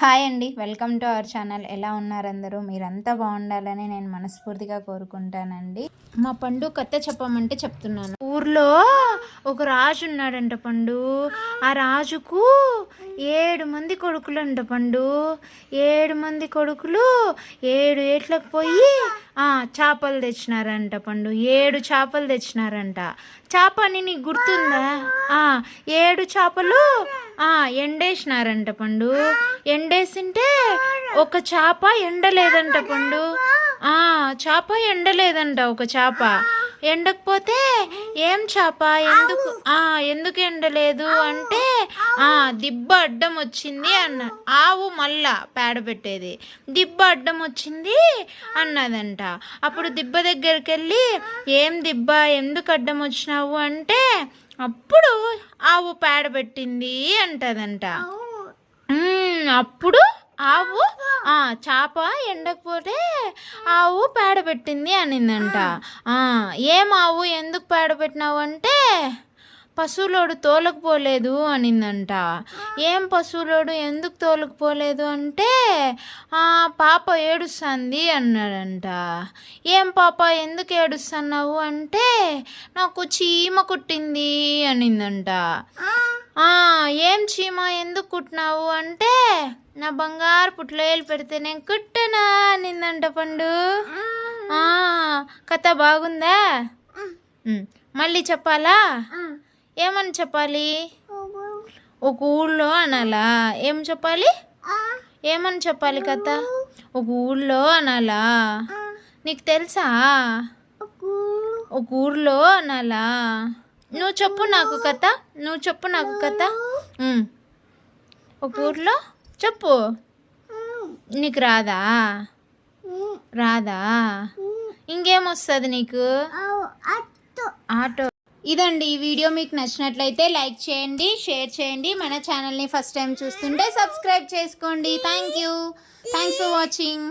Hi అండి. Welcome to our channel. ఎలా ఉన్నారు అందరూ? మీరంతా బాగుండాలని నేను మనస్ఫూర్తిగా కోరుకుంటానండి. మా పండు కథ చెప్పమంటే చెప్తున్నాను. ఊర్లో ఒక రాజు ఉన్నాడంట పండు. ఆ రాజుకు ఏడు మంది కొడుకులు అంట పండు. ఏడు మంది కొడుకులు ఏడు ఏట్లకు పోయి చేపలు తెచ్చినారంట పండు. ఏడు చేపలు తెచ్చినారంట. చేప అని నీకు గుర్తుందా? ఏడు చేపలు ఎండేసినారంట పండు. ఎండేసింటే ఒక చేప ఎండలేదంట పండు. ఆ చేప ఎండలేదంట ఒక చేప. ఎండకపోతే ఏం చేప? ఎందుకు? ఆ ఎందుకు ఎండలేదు? అంటే ఆ దిబ్బ అడ్డం వచ్చింది అన్న. ఆవు మళ్ళా పేడ పెట్టేది. దిబ్బ అడ్డం వచ్చింది అన్నదంట. అప్పుడు దిబ్బ దగ్గరికి వెళ్ళి ఏం దిబ్బ? ఎందుకు అడ్డం వచ్చినావు? అంటే అప్పుడు ఆవు పేడ పెట్టింది అంటదంట. అప్పుడు ఆవు ఆ చేప ఎండకపోతే ఆవు పేడ పెట్టింది అనిందంట. ఏం ఆవు ఎందుకు పేడ పెట్టినావు అంటే పశువులోడు తోలకపోలేదు అనిందంట. ఏం పశువులోడు? ఎందుకు తోలకపోలేదు అంటే "ఆ, పాప ఏడుస్తుంది అన్నాడంట. ఏం పాప? ఎందుకు ఏడుస్తున్నావు అంటే నాకు చీమ కుట్టింది అనిందంట. "ఆ, ఏం చీమ? ఎందుకు కుట్టినావు అంటే నా బంగారు పుట్లేలు పెడితే నేను కుట్టనా అనిందంట పండు. కథ బాగుందా? మళ్ళీ చెప్పాలా? ఏమని చెప్పాలి? ఒక ఊళ్ళో అనాలా? ఏం చెప్పాలి? ఏమని చెప్పాలి కథ? ఒక ఊళ్ళో అనాలా? నీకు తెలుసా? ఒక ఊర్లో అనాలా? నువ్వు చెప్పు నాకు కథ. నువ్వు చెప్పు నాకు కథ. ఒక ఊర్లో? చెప్పు. నీకు రాదా? రాదా? ఇంకేమొస్తుంది నీకు? ఆటో. ఇదండి ఈ వీడియో మీకు నచ్చినట్లయితే లైక్ చేయండి షేర్ చేయండి. మన ఛానల్ని ఫస్ట్ టైం చూస్తుంటే సబ్స్క్రైబ్ చేసుకోండి. Thank you thanks for watching